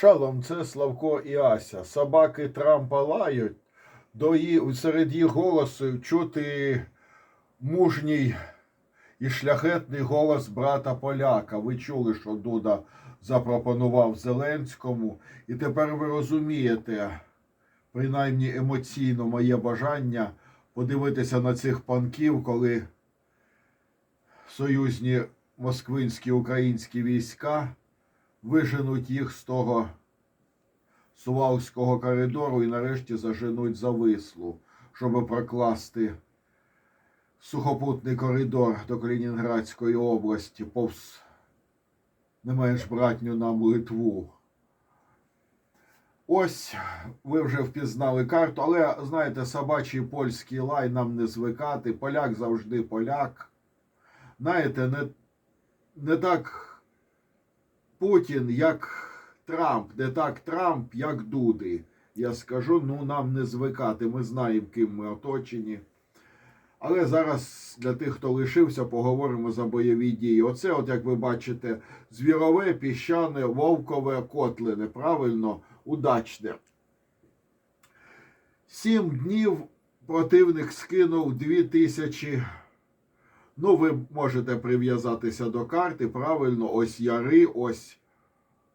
Шалом, це Славко і Ася. Собаки Трампа лають, до її, серед їх голосу чути мужній і шляхетний голос брата поляка. Ви чули, що Дуда запропонував Зеленському, і тепер ви розумієте, принаймні емоційно моє бажання подивитися на цих панків, коли союзні москвинські українські війська виженуть їх з того Сувалського коридору і нарешті заженуть за вислу, щоб прокласти сухопутний коридор до Калінінградської області, повз не менш братню нам Литву. Ось ви вже впізнали карту, але знаєте, собачий польський лай нам не звикати. Поляк завжди поляк. Знаєте, не, не так Путін, як Трамп, не так Трамп, як Дуди. Я скажу, ну нам не звикати. Ми знаємо, ким ми оточені. Але зараз для тих, хто лишився, поговоримо за бойові дії. Оце, от як ви бачите, звірове, піщане, вовкове, котлине. Правильно, удачне. Сім днів противник скинув дві тисячі. Ну, ви можете прив'язатися до карти. Правильно, ось яри, ось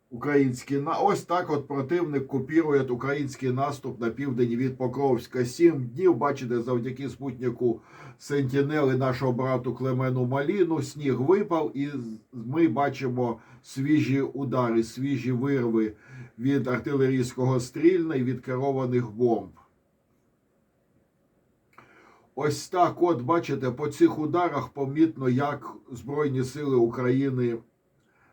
український на ось так. От противник купірує український наступ на південь від Покровська. Сім днів. Бачите, завдяки спутнику Сентінели нашого брату Клемену Маліну. Сніг випав, і ми бачимо свіжі удари, свіжі вирви від артилерійського стрільна і від керованих бомб. Ось так, от бачите, по цих ударах помітно, як Збройні Сили України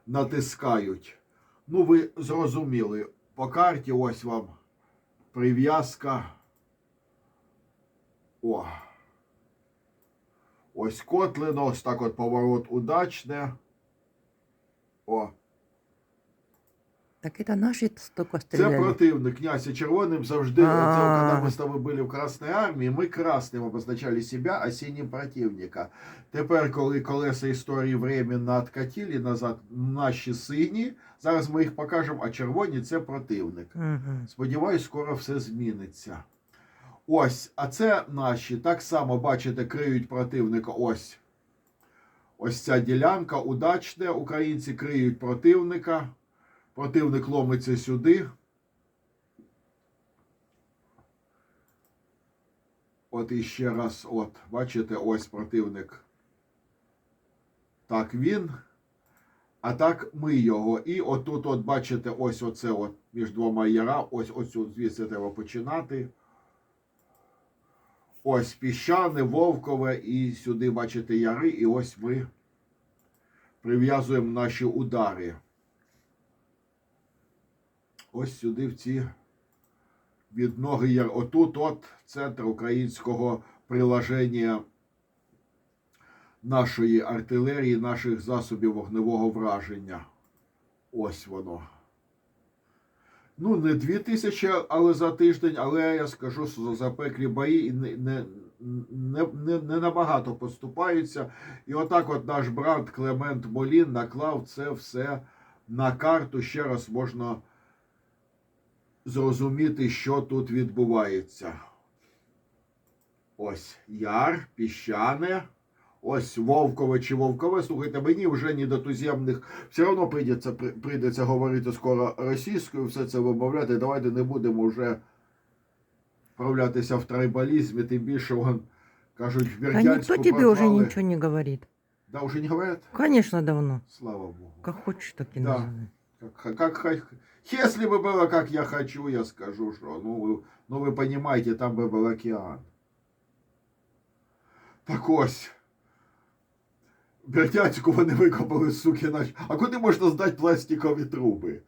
натискають. Ну, ви зрозуміли, по карті ось вам прив'язка. О. Ось Котлино, ось так от поворот удачне. О. Так это наши столько Це противник князя Червоним завжди. А. Це коли ми з тобою були в Красній армії, ми красним обозначали себе, а синім противника. Тепер, коли колеса історії временно откатили назад, наші сині, зараз ми їх покажемо, а червоні це противник. Мгм. Сподіваюсь, скоро все зміниться. Ось, а це наші. Так само, бачите, криють противника. Ось. Ось ця ділянка удачне. Українці криють противника. Противник ломиться сюди. От іще раз, от, бачите, ось противник. Так він. А так ми його. І отут, от, бачите, ось оце от між двома яра. Ось ось звідси треба починати. Ось піщане, вовкове, і сюди, бачите, яри, і ось ми прив'язуємо наші удари. Ось сюди в ці від ноги яр. Отут от центр українського приложення нашої артилерії, наших засобів вогневого враження. Ось воно. Ну, не дві тисячі, але за тиждень, але я скажу, що запеклі бої і не, не, не, не, не набагато поступаються. І отак от наш брат Клемент Молін наклав це все на карту. Ще раз можна зрозуміти, що тут відбувається. Ось яр, піщане. Ось Вовкове чи Вовкове. Слухайте, мені вже ні до туземних. Все одно прийдеться, при- прийдеться говорити скоро російською, все це вимовляти. Давайте не будемо вже вправлятися в трайбалізмі, тим більше вон, кажуть, в Бердянську никто тебе уже пропали. ничего не говорит. Да, уже не говорят? Конечно, давно. Слава Богу. Как хочешь, так и Да. называй. Как, как, как- если бы было, как я хочу, я скажу, что, ну, вы, ну, вы понимаете, там бы был океан. Так ось. Бердянську вони викопали, суки наші. А куди можна здати пластикові труби?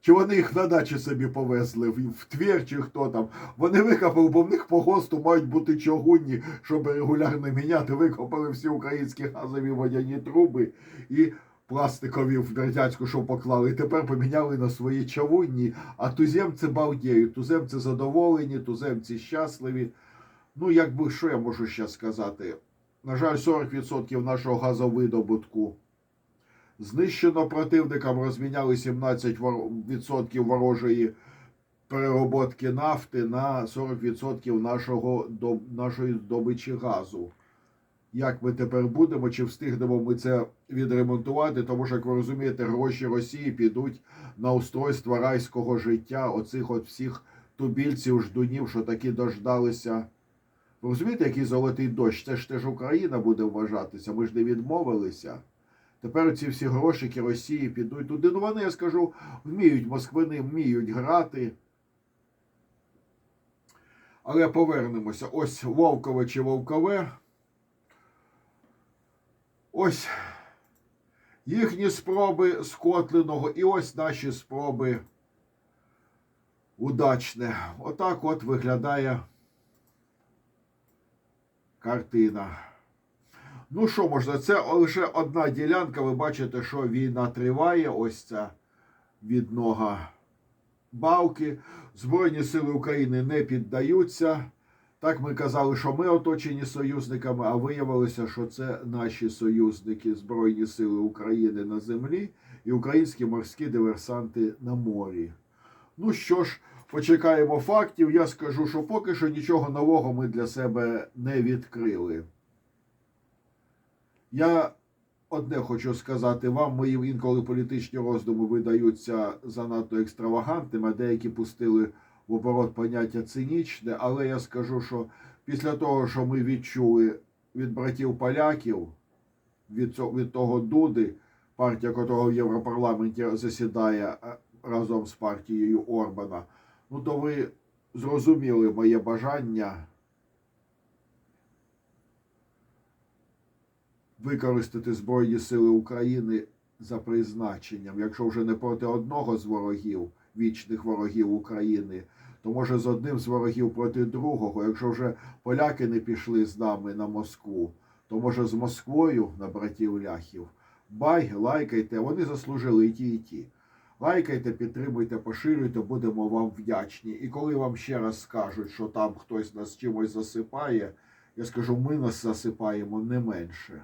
Чи вони їх на дачі собі повезли в, в Твір, чи хто там? Вони викопали, бо в них по ГОСТу мають бути чогунні, щоб регулярно міняти. Викопали всі українські газові водяні труби і пластикові в Бердянську, що поклали. І тепер поміняли на свої чавунні. А туземці балдіють, туземці задоволені, туземці щасливі. Ну, якби що я можу ще сказати? На жаль, 40% нашого газовидобутку Знищено противникам, розміняли 17% ворожої перероботки нафти на 40% нашого, нашої здобичі газу. Як ми тепер будемо, чи встигнемо ми це відремонтувати, тому що, як ви розумієте, гроші Росії підуть на устройство райського життя, оцих от всіх тубільців, ждунів, що таки дождалися. Ви розумієте, який золотий дощ? Це ж теж Україна буде вважатися. Ми ж не відмовилися. Тепер ці всі грошики Росії підуть туди. Ну вони, я скажу, вміють, москвини вміють грати. Але повернемося. Ось Вовкове чи Вовкове. Ось їхні спроби скотленого, і ось наші спроби удачне. Отак от виглядає картина. Ну що можна, це лише одна ділянка. Ви бачите, що війна триває. Ось ця віднога Бавки. Збройні сили України не піддаються. Так ми казали, що ми оточені союзниками, а виявилося, що це наші союзники Збройні Сили України на землі і українські морські диверсанти на морі. Ну що ж, почекаємо фактів. Я скажу, що поки що нічого нового ми для себе не відкрили. Я одне хочу сказати вам, мої інколи політичні роздуми видаються занадто екстравагантними, а деякі пустили в оборот поняття цинічне, але я скажу, що після того, що ми відчули від братів поляків, від, цього, від того Дуди, партія котрого в Європарламенті засідає е, разом з партією Орбана, ну то ви зрозуміли моє бажання використати Збройні Сили України за призначенням, якщо вже не проти одного з ворогів, вічних ворогів України, то може з одним з ворогів проти другого. Якщо вже поляки не пішли з нами на Москву, то може з Москвою на братів ляхів. Бай, лайкайте, вони заслужили і ті, і ті. Лайкайте, підтримуйте, поширюйте, будемо вам вдячні. І коли вам ще раз скажуть, що там хтось нас чимось засипає, я скажу, ми нас засипаємо не менше.